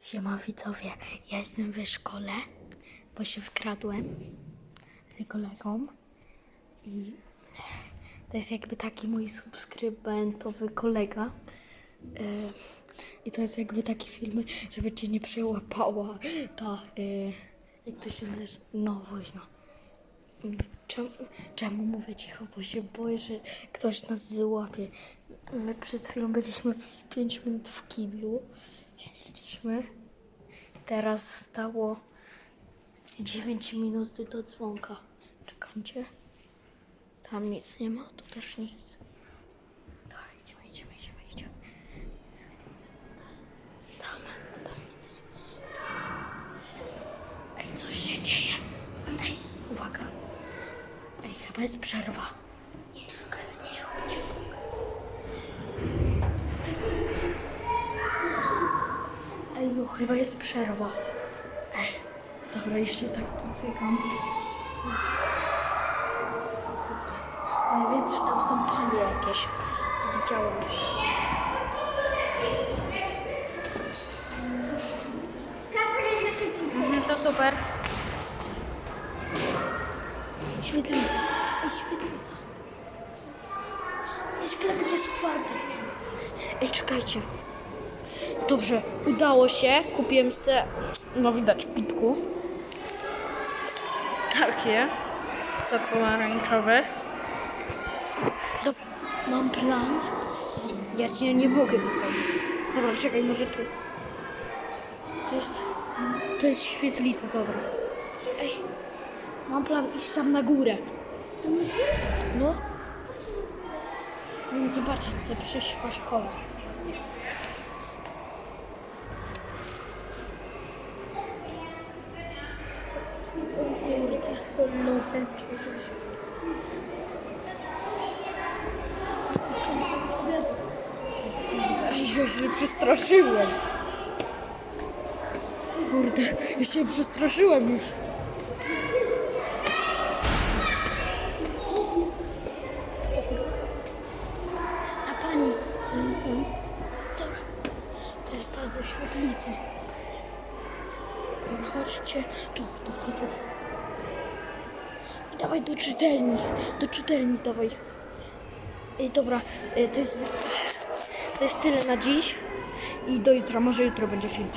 Siema widzowie, ja jestem w szkole, bo się wkradłem z kolegą i to jest jakby taki mój subskrybentowy kolega. Yy, I to jest jakby taki film, żeby cię nie przełapała ta, yy, jak to się nazywa, nowość, no. Czemu, czemu mówię cicho, bo się boję, że ktoś nas złapie. My przed chwilą byliśmy z 5 minut w kiblu, siedzieliśmy. Teraz stało 9 minut do dzwonka. Czekajcie. Tam nic nie ma, tu też nic. Dobra, idziemy, idziemy, idziemy, idziemy. Tam, tam nic nie ma. Coś się dzieje. Ej, uwaga. Ej, chyba jest przerwa. Nie, okej, nie chodź. Ej, jo, chyba jest przerwa. Ej, dobra, jeszcze tak tu cykam. No ja wiem, że tam są panie jakieś. Widziałem. Mhm, to super. Świetlica. Ej, świetlica. Ej, sklepik jest otwarty. Ej, czekajcie. Dobrze, udało się. Kupiłem se, no widać, pitku. Takie. Sok pomarańczowy. Dobrze, mam plan. Ja ci nie mogę pokazać. Dobra, czekaj, może tu. To jest, to jest świetlica, dobra. Ej, mam plan iść tam na górę. No. Zobaczyć, co przyjść po Kurde, z coś. Ej, ja się przestraszyłem. Kurde, ja się przestraszyłem już. Jest ta pani. To jest ze świetlicy. Chodźcie. Tu, tu, tu, tu. Dawaj do czytelni. Do czytelni dawaj. I dobra, y, to jest, to jest tyle na dziś. I do jutra, może jutro będzie film.